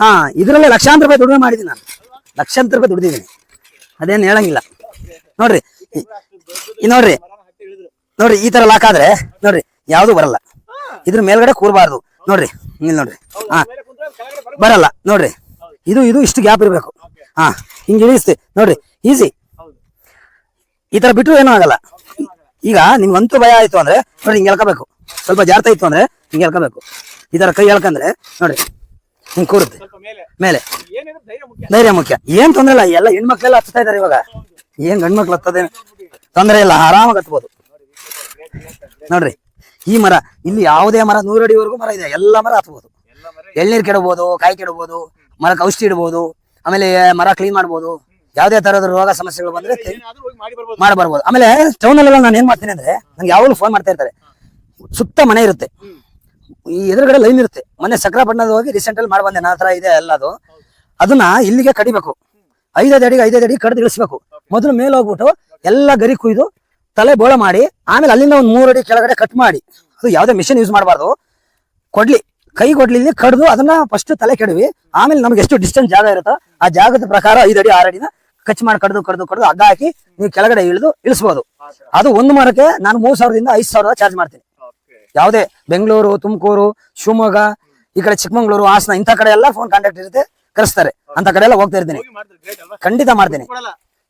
ಹಾ, ಇದರಲ್ಲೇ ಲಕ್ಷಾಂತರ ರೂಪಾಯಿ ದುಡಿಮೆ ಮಾಡಿದ್ದೀನಿ ನಾನು. ಲಕ್ಷಾಂತರ ರೂಪಾಯಿ ದುಡಿದಿದ್ದೀನಿ. ಅದೇನು ಹೇಳಂಗಿಲ್ಲ. ನೋಡ್ರಿ ನೋಡ್ರಿ ನೋಡ್ರಿ, ಈ ತರ ಲಾಕ್ ಆದ್ರೆ, ನೋಡ್ರಿ, ಯಾವ್ದು ಬರಲ್ಲ. ಇದ್ರ ಮೇಲ್ಗಡೆ ಕೂರ್ಬಾರ್ದು. ನೋಡ್ರಿ, ಇಲ್ಲಿ ನೋಡ್ರಿ. ಹಾ. ಬರಲ್ಲ. ನೋಡ್ರಿ, ಇದು ಇದು ಇಷ್ಟು ಗ್ಯಾಪ್ ಇರಬೇಕು. ಹಾ, ಹಿಂಗೆ ಇಳಿಸ್ತಿ ನೋಡ್ರಿ, ಈಸಿ. ಈ ತರ ಬಿಟ್ಟರು ಏನೂ ಆಗಲ್ಲ. ಈಗ ನಿಮ್ಗೆ ಅಂತೂ ಭಯ ಆಯ್ತು ಅಂದ್ರೆ ನೋಡಿ ಹಿಂಗೆ ಎಳ್ಕೋಬೇಕು. ಸ್ವಲ್ಪ ಜಾರ್ತಾ ಇತ್ತು ಅಂದ್ರೆ ಹಿಂಗೆ ಎಳ್ಕೋಬೇಕು. ಈ ಕೈ ಎಳ್ಕಂದ್ರೆ ನೋಡಿ ಹಿಂಗೆ ಕೂರುತ್ತೆ. ಮೇಲೆ. ಧೈರ್ಯ ಮುಖ್ಯ. ಏನ್ ತೊಂದ್ರೆ ಇಲ್ಲ. ಎಲ್ಲ ಹೆಣ್ಮಕ್ಳೆಲ್ಲ ಹತ್ತಾ ಇದಾರೆ ಇವಾಗ. ಏನ್ ಗಂಡ್ಮಕ್ಳು ಹತ್ತದೇ ತೊಂದರೆ ಇಲ್ಲ. ಆರಾಮಾಗಿ ಹತ್ಬೋದು. ನೋಡ್ರಿ ಈ ಮರ ಇಲ್ಲಿ ಯಾವುದೇ ಮರ ನೂರಡಿವರೆಗೂ ಮರ ಇದೆ. ಎಲ್ಲ ಮರ ಹತ್ಬೋದು. ಎಳ್ನೀರ್ ಕೆಡಬಹುದು ಕಾಯಿ ಕೆಡಬಹುದು ಮರಕ್ಕೆ ಔಷಧಿ ಇಡಬಹುದು ಆಮೇಲೆ ಮರ ಕ್ಲೀನ್ ಮಾಡ್ಬೋದು. ಯಾವುದೇ ತರಹದ ರೋಗ ಸಮಸ್ಯೆಗಳು ಬಂದ್ರೆ ತೆ- ಮಾಡಿ ಬರ್ಬೋದು. ಆಮೇಲೆ ಟೌನ್ ಅಲ್ಲೆಲ್ಲ ನಾನು ಏನ್ ಮಾಡ್ತೀನಿ ಅಂದ್ರೆ ನಂಗೆ ಯಾವಾಗಲೂ ಫೋನ್ ಮಾಡ್ತಾ ಇರ್ತಾರೆ. ಸುತ್ತ ಮನೆ ಇರುತ್ತೆ. ಈ ಎದುರುಗಡೆ ಲೈನ್ ಇರುತ್ತೆ. ಮೊನ್ನೆ ಬಣ್ಣದ ಹೋಗಿ ರೀಸೆಂಟ್ ಅಲ್ಲಿ ಮಾಡಿ ಬಂದೆ ನನ್ನ ಹತ್ರ ಇದೆ ಎಲ್ಲ ಅದು. ಅದನ್ನ ಇಲ್ಲಿಗೆ ಕಡಿಬೇಕು. ಐದೈದು ಅಡಿಗೆ ಐದೈದು ಅಡಿಗೆ ಕಡ್ದು ಇಳಿಸ್ಬೇಕು. ಮೊದಲು ಮೇಲೆ ಹೋಗ್ಬಿಟ್ಟು ಎಲ್ಲ ಗರಿ ಕುಯ್ದು ತಲೆ ಬೋಳ ಮಾಡಿ ಆಮೇಲೆ ಅಲ್ಲಿಂದ ಒಂದು ಮೂರು ಅಡಿ ಕೆಳಗಡೆ ಕಟ್ ಮಾಡಿ ಅದು ಯಾವುದೇ ಮಿಷಿನ್ ಯೂಸ್ ಮಾಡಬಾರ್ದು. ಕೊಡ್ಲಿ. ಕೈ ಕೊಡ್ಲಿ ಕಡ್ದು ಅದನ್ನ ಫಸ್ಟ್ ತಲೆ ಕೆಡವಿ. ಆಮೇಲೆ ನಮ್ಗೆ ಎಷ್ಟು ಡಿಸ್ಟೆನ್ಸ್ ಜಾಗ ಇರುತ್ತೋ ಆ ಜಾಗದ ಪ್ರಕಾರ ಐದು ಅಡಿ ಆರು ಅಡಿನ ಕಚ್ ಮಾಡಿ ಕಡ್ದು ಕಡ್ದು ಕಡ್ದು ಅಗ್ಗ ಹಾಕಿ ನೀವು ಕೆಳಗಡೆ ಇಳಿದು ಇಳಿಸಬಹುದು ಅದು ಒಂದು ಮರಕ್ಕೆ ನಾನು ಮೂರ್ ಸಾವಿರದಿಂದ ಐದು ಸಾವಿರ ಚಾರ್ಜ್ ಮಾಡ್ತೀನಿ. ಯಾವುದೇ ಬೆಂಗಳೂರು, ತುಮಕೂರು, ಶಿವಮೊಗ್ಗ, ಈ ಕಡೆ ಚಿಕ್ಕಮಂಗ್ಳೂರು, ಹಾಸನ, ಇಂಥ ಕಡೆ ಎಲ್ಲ ಫೋನ್ ಕಾಂಟ್ಯಾಕ್ಟ್ ಇರುತ್ತೆ, ಕರೆಸ್ತಾರೆ. ಅಂತ ಕಡೆ ಎಲ್ಲ ಹೋಗ್ತಾ ಇರ್ತೀನಿ. ಖಂಡಿತ ಮಾಡ್ತೀನಿ.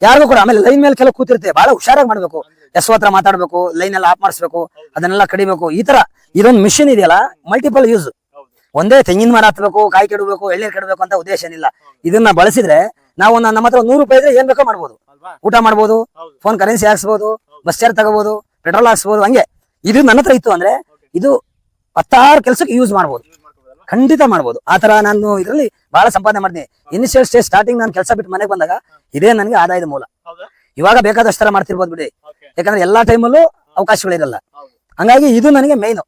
ಯಾರಿಗೂ ಕೂಡ ಆಮೇಲೆ ಲೈನ್ ಮೇಲೆ ಕೆಲವು ಕೂತಿರುತ್ತೆ. ಬಹಳ ಹುಷಾರಾಗಿ ಮಾಡ್ಬೇಕು. ಎಸ್ ಹತ್ರ ಮಾತಾಡ್ಬೇಕು ಲೈನ್ ಎಲ್ಲ ಆಫ್ ಮಾಡಿಸ್ಬೇಕು, ಅದನ್ನೆಲ್ಲ ಕಡಿಬೇಕು. ಈ ತರ ಇದೊಂದು ಮಿಷಿನ್ ಇದೆಯಲ್ಲ ಮಲ್ಟಿಪಲ್ ಯೂಸ್ ಒಂದೇ ತೆಂಗಿನ ಮರ ಹತ್ಬೇಕು ಕಾಯಿ ಕೆಡಬೇಕು ಎಳ್ನೀರ್ ಕೆಡಬೇಕು ಅಂತ ಉದ್ದೇಶ ಏನಿಲ್ಲ. ಇದನ್ನ ಬಳಸಿದ್ರೆ ನಾವು ನಮ್ಮತ್ರ ನಮ್ಮ ಹತ್ರ ನೂರು ರೂಪಾಯಿ ಇದ್ರೆ ಏನ್ ಬೇಕೋ ಮಾಡ್ಬೋದು. ಊಟ ಮಾಡ್ಬೋದು ಫೋನ್ ಕರೆನ್ಸಿ ಹಾಕ್ಸ್ಬೋದು ಬಸ್ ಚಾರ್ಜ್ ತಗೋಬಹುದು ಪೆಟ್ರೋಲ್ ಹಾಕ್ಸ್ಬೋದು ಹಂಗೆ. ಇದು ನನ್ನ ಹತ್ರ ಇತ್ತು ಅಂದ್ರೆ ಇದು ಹತ್ತಾರು ಕೆಲಸಕ್ಕೆ ಯೂಸ್ ಮಾಡ್ಬೋದು. ಖಂಡಿತ ಮಾಡ್ಬೋದು. ಆ ತರ ನಾನು ಇದರಲ್ಲಿ ಬಹಳ ಸಂಪಾದನೆ ಮಾಡ್ತೀನಿ. ಇನಿಷಿಯಲ್ ಸ್ಟೇಜ್ ಸ್ಟಾರ್ಟಿಂಗ್ ನಾನು ಕೆಲಸ ಬಿಟ್ಟು ಮನೆಗೆ ಬಂದಾಗ ಇದೇ ನನಗೆ ಆದಾಯದ ಮೂಲ. ಇವಾಗ ಬೇಕಾದಷ್ಟು ತರ ಮಾಡ್ತಿರ್ಬೋದು ಬಿಡಿ. ಯಾಕಂದ್ರೆ ಎಲ್ಲಾ ಟೈಮಲ್ಲೂ ಅವಕಾಶಗಳಿರಲ್ಲ ಇರಲ್ಲ. ಹಂಗಾಗಿ ಇದು ನನಗೆ ಮೇನ್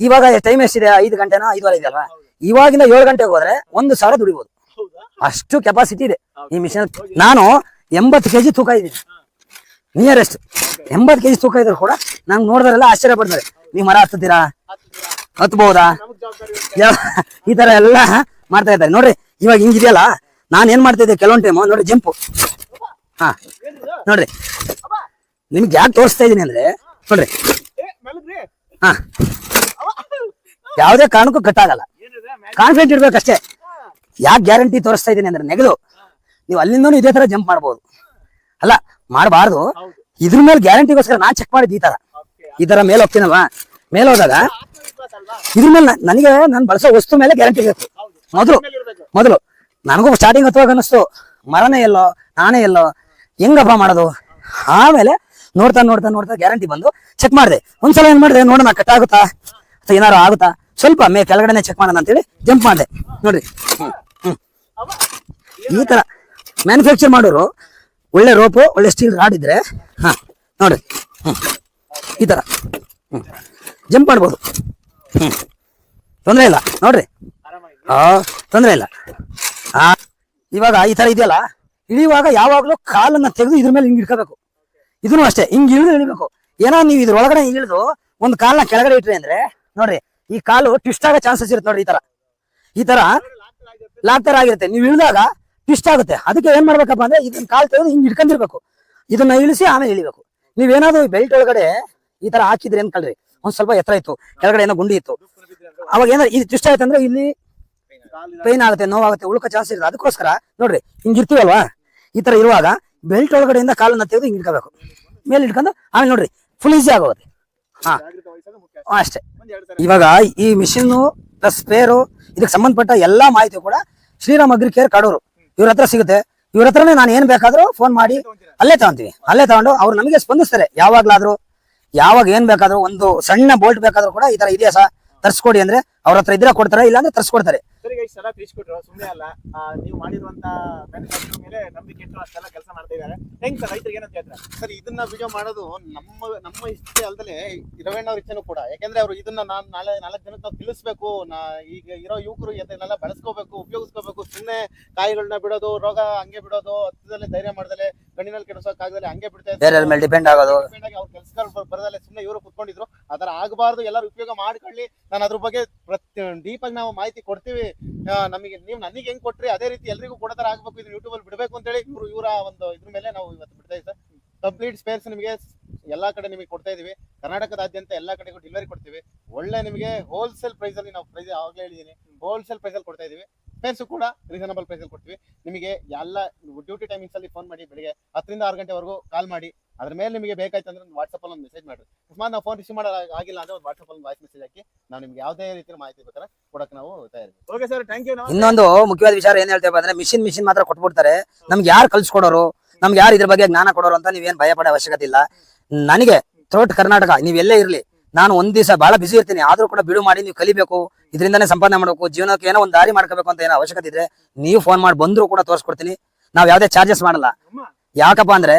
ಇವಾಗ ಟೈಮ್ ಎಷ್ಟಿದೆ? ಐದು ಗಂಟೆನಾ ಐದುವರೆ ಇದೆ ಅಲ್ವಾ? ಇವಾಗಿಂದ ಏಳು ಗಂಟೆಗೆ ಹೋದ್ರೆ ಒಂದು ಸಾವಿರ ದುಡಿಬಹುದು ಹೌದಾ? ಅಷ್ಟು ಕೆಪಾಸಿಟಿ ಇದೆ ಈ ಮಿಷನ್ ನಾನು ಎಂಬತ್ತು ಕೆಜಿ ತೂಕ ಇದ್ದೀನಿ. ನಿಯರೆಸ್ಟ್ ಎಂಬತ್ತು ಕೆಜಿ ತೂಕ ಇದ್ರು ಕೂಡ ನಂಗೆ ನೋಡಿದ್ರೆಲ್ಲ ಆಶ್ಚರ್ಯ ಪಡ್ತಾರೆ. ನೀವು ಮರ ಹತ್ತೀರಾ? ಹತ್ಬಹುದಾ ಈ ತರ ಎಲ್ಲ ಮಾಡ್ತಾ ಇದ್ದಾರೆ. ನೋಡ್ರಿ ಇವಾಗ ಹಿಂಗಿದೆಯಲ್ಲ? ನಾನು ಏನ್ ಮಾಡ್ತಾ ಇದ್ದೆ ಕೆಲವೊಂದು ಟೈಮು ನೋಡ್ರಿ ಜಂಪು. ಹಾ? ನೋಡ್ರಿ. ನಿಮ್ಗೆ ಯಾಕೆ ತೋರಿಸ್ತಾ ಇದೀನಿ ಅಂದ್ರೆ ನೋಡ್ರಿ. ಹಾ. ಯಾವುದೇ ಕಾರಣಕ್ಕೂ ಕಟ್ಟಾಗಲ್ಲ. ಕಾನ್ಫಿಡೆಂಟ್ ಇರ್ಬೇಕಷ್ಟೇ. ಯಾಕೆ ಗ್ಯಾರಂಟಿ ತೋರಿಸ್ತಾ ಇದೀನಿ ಅಂದ್ರೆ ನೆಗೆದು. ನೀವು ಅಲ್ಲಿಂದನೂ ಇದೇ ತರ ಜಂಪ್ ಮಾಡ್ಬೋದು. ಅಲ್ಲ, ಮಾಡಬಾರ್ದು. ಇದ್ರ ಮೇಲೆ ಗ್ಯಾರಂಟಿಗೋಸ್ಕರ ನಾನ್ ಚೆಕ್ ಮಾಡಿದ್ದು ಈ ತರ. ಈ ತರ ಮೇಲೆ ಹೋಗ್ತೀನಲ್ವಾ? ಮೇಲೆ ಹೋದಾಗ ಇದ್ರ ಮೇಲೆ ನನಗೆ ನಾನು ಬಳಸೋ ವಸ್ತು ಮೇಲೆ ಗ್ಯಾರಂಟಿ ಇರುತ್ತೆ. ಮೊದಲು ಮೊದಲು. ನನಗೂ ಸ್ಟಾರ್ಟಿಂಗ್ ಹತ್ತುವಾಗ ಅನ್ನಿಸ್ತು. ಮರನೇ ಎಲ್ಲೋ ನಾನೇ ಎಲ್ಲೋ ಹೆಂಗಪ್ಪ ಮಾಡೋದು? ಆಮೇಲೆ ನೋಡ್ತಾ ನೋಡ್ತಾ ನೋಡ್ತಾ ಗ್ಯಾರಂಟಿ ಬಂದು ಚೆಕ್ ಮಾಡಿದೆ. ಒಂದ್ಸಲ ಏನ್ ಮಾಡಿದೆ? ನೋಡೋಣ ಕಟ್ ಆಗುತ್ತಾ ಅಥವಾ ಏನಾರು ಆಗುತ್ತಾ? ಸ್ವಲ್ಪ ಮೇ ಕೆಳಗಡೆನೆ ಚೆಕ್ ಮಾಡೋಣ ಅಂತೇಳಿ ಜಂಪ್ ಮಾಡಿದೆ. ನೋಡ್ರಿ. ಈ ತರ ಮ್ಯಾನುಫ್ಯಾಕ್ಚರ್ ಮಾಡೋರು ಒಳ್ಳೆ ರೋಪು ಒಳ್ಳೆ ಸ್ಟೀಲ್ ರಾಡ್ ಇದ್ರೆ ಹಾ ನೋಡ್ರಿ. ಹ್ಮ್. ಈ ತರ. ಜಂಪ್ ಮಾಡ್ಬೋದು. ಹ್ಮ್. ತೊಂದರೆ ಇಲ್ಲ. ನೋಡ್ರಿ. ಹಾ ತೊಂದರೆ ತೊಂದ್ರೆ ಇಲ್ಲ. ಹಾ ಇವಾಗ ಈ ತರ ಇದೆಯಲ್ಲ ಇಳಿಯುವಾಗ ಯಾವಾಗ್ಲೂ ಕಾಲನ್ನ ತೆಗೆದು ಇದ್ರ ಮೇಲೆ ಹಿಂಗ್ ಇಡ್ಕೋಬೇಕು ಇದನ್ನು ಅಷ್ಟೇ. ಹಿಂಗ್ ಇಳಿದು ಇಳಿಬೇಕು. ಏನೋ ನೀವು ಇದ್ರ ಒಳಗಡೆ ಇಳಿದು ಒಂದು ಕಾಲನ್ನ ಕೆಳಗಡೆ ಇಟ್ರಿ ಅಂದ್ರೆ ನೋಡ್ರಿ ಈ ಕಾಲು ಟ್ವಿಸ್ಟ್ ಆಗೋ ಚಾನ್ಸಸ್ ಇರುತ್ತೆ ನೋಡ್ರಿ ಈ ತರ. ಈ ತರ ಲಾಕ್ ತರ ಆಗಿರುತ್ತೆ. ನೀವು ಇಳಿದಾಗ ಟ್ವಿಸ್ಟ್ ಆಗುತ್ತೆ. ಅದಕ್ಕೆ ಏನ್ ಮಾಡ್ಬೇಕಪ್ಪ ಅಂದ್ರೆ ಇದನ್ನ ಕಾಲ್ ತೆಗೆದು ಹಿಂಗ್ ಇಟ್ಕೊಂಡಿರ್ಬೇಕು ಇದನ್ನ ಇಳಿಸಿ ಆಮೇಲೆ ಇಳಿಬೇಕು. ನೀವೇನಾದ್ರು ಬೆಲ್ಟ್ ಒಳಗಡೆ ಈ ತರ ಹಾಕಿದ್ರಿ ಅನ್ಕೊಳ್ರಿ ಒಂದ್ ಸ್ವಲ್ಪ ಎತ್ತರ ಇತ್ತು. ಕೆಳಗಡೆ ಏನೋ ಗುಂಡಿ ಇತ್ತು. ಅವಾಗ ಏನಾರ ಇದು ಟ್ವಿಸ್ಟ್ ಆಯ್ತು ಅಂದ್ರೆ ಇಲ್ಲಿ ಪೈನ್ ಆಗುತ್ತೆ, ನೋವಾಗುತ್ತೆ, ಉಳ್ಕೋ ಚಾನ್ಸ್ ಇರುತ್ತೆ. ಅದಕ್ಕೋಸ್ಕರ ನೋಡ್ರಿ, ಹಿಂಗ್ ಇರ್ತೀವಲ್ವಾ? ಈ ತರ ಇರುವಾಗ ಬೆಲ್ಟ್ ಒಳಗಡೆಯಿಂದ ಕಾಲನ್ನ ತೆಗೆದು ಹಿಂಗ್ ಇಟ್ಕೋಬೇಕು ಮೇಲೆ ಇಟ್ಕೊಂಡು ಆಮೇಲೆ ನೋಡ್ರಿ ಫುಲ್ ಈಸಿ ಆಗೋಗುತ್ತೆ. ಹಾ. ಅಷ್ಟೇ. ಇವಾಗ ಈ ಮಿಷಿನ್ ಪ್ಲಸ್ ಸ್ಪೇರು ಇದಕ್ಕೆ ಸಂಬಂಧಪಟ್ಟ ಎಲ್ಲಾ ಮಾಹಿತಿ ಕೂಡ ಶ್ರೀರಾಮ್ ಅಗ್ರಿ ಕೇರ್ ಕಾಡೋರು. ಇವ್ರ ಹತ್ರ ಸಿಗುತ್ತೆ. ಇವ್ರ ಹತ್ರನೇ ನಾನು ಏನ್ ಬೇಕಾದ್ರೂ ಫೋನ್ ಮಾಡಿ ಅಲ್ಲೇ ತಗೊಂತೀವಿ. ಅಲ್ಲೇ ತಗೊಂಡು ಅವ್ರು ನಮಗೆ ಸ್ಪಂದಿಸ್ತಾರೆ. ಯಾವಾಗ್ಲಾದ್ರೂ ಯಾವಾಗ ಏನ್ ಬೇಕಾದ್ರೂ ಒಂದು ಸಣ್ಣ ಬೋಲ್ಟ್ ಬೇಕಾದ್ರೂ ಕೂಡ ಈ ತರ ಇದೆಯಾ ಸರ್? ತರ್ಸ್ಕೊಡಿ ಅಂದ್ರೆ ಅವ್ರ ಹತ್ರ ಇದ್ರೆ ಕೊಡ್ತಾರೆ ಇಲ್ಲಾಂದ್ರೆ ತರ್ಸ್ಕೊಡ್ತಾರೆ. ಸರಿಗೆ ಇಷ್ಟೆಲ್ಲ ತಿಳಿಸ್ಕೊಟ್ರು ಸುಮ್ಮನೆ ಅಲ್ಲ. ಆ, ನೀವು ಮಾಡಿರುವಂತ ಮ್ಯಾನುಫ್ಯಾಕ್ಚರಿಂಗ್ ಮೇಲೆ ನಂಬಿಕೆ ಇಟ್ಟು ಅಷ್ಟೆಲ್ಲ ಕೆಲಸ ಮಾಡ್ತಾ ಇದ್ದಾರೆ. ಹೆಂಗ್ ಸರ್ ರೈತರಿಗೆ ಏನಂತ ಹೇಳ್ತಾರೆ? ಸರ್ ಇದನ್ನ ವಿಡಿಯೋ ಮಾಡೋದು ನಮ್ಮ ನಮ್ಮ ಇಷ್ಟೇ ಅಲ್ದಲೆ ಕೂಡ. ಯಾಕಂದ್ರೆ ಅವ್ರು ಇದನ್ನ ನಾನ್ ನಾಳೆ ನಾಲ್ಕು ಜನಕ್ಕೆ ನಾವು ತಿಳಿಸ್ಬೇಕು. ನಾ ಈಗ ಇರೋ ಯುವಕರು ಇದನ್ನೆಲ್ಲ ಬಳಸ್ಕೋಬೇಕು ಉಪಯೋಗಿಸ್ಕೋಬೇಕು. ಸುಮ್ಮನೆ ಕಾಯಿಗಳನ್ನ ಬಿಡೋದು ರೋಗ ಹಂಗೆ ಬಿಡೋದು ಹತ್ತದಲ್ಲೇ ಧೈರ್ಯ ಮಾಡ್ದಲೆ ಕಣ್ಣಿನಲ್ಲಿ ಕೆಡಿಸೋಕ್ಕಾಗದಲೆ ಹಂಗೆ ಬಿಡ್ತಾ ಇದ್ದಾರೆ. ಮೇಲೆ ಡಿಪೆಂಡ್ ಆಗೋದು. ಕೆಲಸಗಳು ಬರದಲ್ಲೇ ಸುಮ್ಮನೆ ಇವರು ಕುತ್ಕೊಂಡಿದ್ರು. ಅದರ ಆಗಬಾರ್ದು, ಎಲ್ಲರೂ ಉಪಯೋಗ ಮಾಡ್ಕೊಳ್ಳಿ. ನಾನು ಅದ್ರ ಬಗ್ಗೆ ಪ್ರತಿ ಡೀಪಾಗಿ ನಾವು ಮಾಹಿತಿ ಕೊಡ್ತೀವಿ. ನಮಗೆ ನೀವು ನನಗೆ ಹೆಂಗ್ ಕೊಟ್ರಿ, ಅದೇ ರೀತಿ ಎಲ್ರಿಗೂ ತರ ಆಗ್ಬೇಕು. ಇದು ಯೂಟ್ಯೂಬ್ ಅಲ್ಲಿ ಬಿಡಬೇಕು ಅಂತೇಳಿ ಇವರು ಇವರ ಒಂದು ಇದ್ರ ಮೇಲೆ ನಾವು ಇವತ್ತು ಬಿಡ್ತಾ ಇದ್ದೀವಿ ಕಂಪ್ಲೀಟ್ ಸ್ಪೇರ್ಸ್ ನಿಮಗೆ ಎಲ್ಲಾ ಕಡೆ ನಿಮಗೆ ಕೊಡ್ತಾ ಇದೀವಿ ಕರ್ನಾಟಕದಾದ್ಯಂತ ಎಲ್ಲಾ ಕಡೆಗೂ ಡೆಲಿವರಿ ಕೊಡ್ತೀವಿ. ಒಳ್ಳೆ ನಿಮಗೆ ಹೋಲ್ಸೇಲ್ ಪ್ರೈಸ್ ಅಲ್ಲಿ ನಾವು ಪ್ರೈಸ್ ಆಗ್ಲೇ ಹೇಳಿದೀನಿ. ಹೋಲ್ಸೇಲ್ ಪ್ರೈಸ್ ಅಲ್ಲಿ ಕೊಡ್ತಾ ಇದೀವಿ ಸ್ಪೇರ್ಸ್ ಕೂಡ ರೀಸನಬಲ್ ಪ್ರೈಸ್ ಅಲ್ಲಿ ಕೊಡ್ತೀವಿ. ನಿಮಗೆ ಎಲ್ಲ ಡ್ಯೂಟಿ ಟೈಮಿಂಗ್ಸ್ ಅಲ್ಲಿ ಫೋನ್ ಮಾಡಿ ಬೆಳಿಗ್ಗೆ ಹತ್ತರಿಂದ ಆರು ಗಂಟೆವರೆಗೂ ಕಾಲ್ ಮಾಡಿ ಅದ್ರ ಮೇಲೆ ನಿಮಗೆ ಬೇಕಾಯ್ತು ಅಂದ್ರೆ ವಾಟ್ಸಪ್ ಅಲ್ಲಿ ಒಂದು ಮೆಸೇಜ್ ಮಾಡಿ ಅಕಸ್ಮಾತ್ ನಾವು ಫೋನ್ ರಿಸೀವ್ ಮಾಡೋ ಆಗಿಲ್ಲ ಅಂದ್ರೆ ಒಂದು ವಾಟ್ಸಪ್ ಅಲ್ಲಿ ವಾಯ್ಸ್ ಮೆಸೇಜ್ ಹಾಕಿ ನಾವು ನಿಮ್ಗೆ ಯಾವುದೇ ರೀತಿಯ ಮಾಹಿತಿ ಬೇಕಾದ್ರೆ ಕೊಡಕ್ಕೆ ನಾವು ತಯಾರಿ ಓಕೆ ಸರ್ ಥ್ಯಾಂಕ್ ಯು ಇನ್ನೊಂದು ಮುಖ್ಯವಾದ ವಿಚಾರ ಏನ್ ಹೇಳ್ತೇವೆ ಅಂದ್ರೆ ಮಿಷಿನ್ ಮಿಷಿನ್ ಮಾತ್ರ ಕೊಟ್ಬಿಡ್ತಾರೆ. ನಮ್ಗೆ ಯಾರು ಕಲ್ಸ್ಕೊಡೋರು ನಮ್ಗೆ ಯಾರು ಇದ್ರ ಬಗ್ಗೆ ಜ್ಞಾನ ಕೊಡೋರು ಅಂತ ನೀವೇನ್ ಭಯ ಪಡೋ ಅವಶ್ಯಕತೆ ಇಲ್ಲ. ನನಗೆ ಥ್ರೋಟ್ ಕರ್ನಾಟಕ ನೀವೆಲ್ಲೇ ಎಲ್ಲೇ ಇರ್ಲಿ. ನಾನು ಒಂದ್ ದಿವಸ ಬಹಳ ಬಿಸಿ ಇರ್ತೀನಿ, ಆದ್ರೂ ಕೂಡ ಬಿಡು ಮಾಡಿ ನೀವು ಕಲಿಬೇಕು, ಇದರಿಂದಾನೇ ಸಂಪಾದನೆ ಮಾಡಬೇಕು, ಜೀವನಕ್ಕೆ ಏನೋ ಒಂದು ದಾರಿ ಮಾಡ್ಕೋಬೇಕು ಅಂತ ಏನೋ ಅವಶ್ಯಕತೆ ಇದ್ರೆ ನೀವು ಫೋನ್ ಮಾಡಿ ಬಂದ್ರು ಕೂಡ ತೋರಿಸ್ಕೊಡ್ತೀನಿ. ನಾವ್ ಯಾವ್ದೇ ಚಾರ್ಜಸ್ ಮಾಡಲ್ಲ. ಯಾಕಪ್ಪ ಅಂದ್ರೆ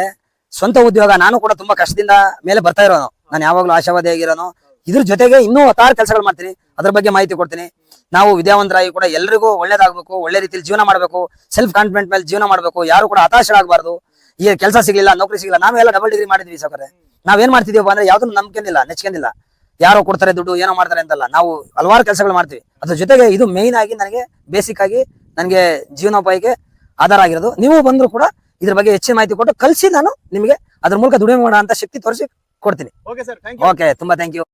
ಸ್ವಂತ ಉದ್ಯೋಗ ನಾನು ಕೂಡ ತುಂಬಾ ಕಷ್ಟದಿಂದ ಮೇಲೆ ಬರ್ತಾ ಇರೋನು. ನಾನು ಯಾವಾಗ್ಲೂ ಆಶಾವಾದಿ ಆಗಿರೋನು. ಇದ್ರ ಜೊತೆಗೆ ಇನ್ನೂ ಹತ್ತಾರು ಕೆಲಸಗಳು ಮಾಡ್ತೀನಿ. ಅದ್ರ ಬಗ್ಗೆ ಮಾಹಿತಿ ಕೊಡ್ತೀನಿ. ನಾವು ವಿದ್ಯಾವಂತರಾಗಿ ಕೂಡ ಎಲ್ರಿಗೂ ಒಳ್ಳೇದಾಗಬೇಕು, ಒಳ್ಳೆ ರೀತಿಯಲ್ಲಿ ಜೀವನ ಮಾಡಬೇಕು ಸೆಲ್ಫ್ ಕಾನ್ಫಿಡೆಂಟ್ ಮೇಲೆ ಜೀವನ ಮಾಡಬೇಕು, ಯಾರು ಕೂಡ ಹತಾಶರಾಗಬಾರ್ದು. ಈ ಕೆಲಸ ಸಿಗಲಿಲ್ಲ, ನೌಕರಿ ಸಿಗಲಿಲ್ಲ, ನಾವೆಲ್ಲ ಡಬಲ್ ಡಿಗ್ರಿ ಮಾಡಿದ್ವಿ ಸಾಕರೆ ನಾವೇನ್ ಮಾಡ್ತಿದೀವಪ್ಪ ಅಂದ್ರೆ ಯಾವ್ದನ್ನು ನಂಬಿಕೆನಿಲ್ಲ ನೆಚ್ಕೊಂಡಿಲ್ಲ. ಯಾರೋ ಕೊಡ್ತಾರೆ ದುಡ್ಡು ಏನೋ ಮಾಡ್ತಾರೆ ಅಂತಲ್ಲ ನಾವು ಹಲವಾರು ಕೆಲಸಗಳು ಮಾಡ್ತೀವಿ. ಅದ್ರ ಜೊತೆಗೆ ಇದು ಮೇಯ್ನ್ ಆಗಿ ನನಗೆ ಬೇಸಿಕ್ ಆಗಿ ನನಗೆ ಜೀವನೋಪಾಯಕ್ಕೆ ಆಧಾರ ಆಗಿರೋದು. ನೀವು ಬಂದ್ರು ಕೂಡ ಇದ್ರ ಬಗ್ಗೆ ಹೆಚ್ಚಿನ ಮಾಹಿತಿ ಕೊಟ್ಟು ಕಲಿಸಿ ನಾನು ನಿಮಗೆ ಅದ್ರ ಮೂಲಕ ದುಡಿಮೆ ಮಾಡೋ ಅಂತ ಶಕ್ತಿ ತೋರಿಸಿ ಕೊಡ್ತೀನಿ. ಓಕೆ ತುಂಬಾ ಥ್ಯಾಂಕ್ ಯು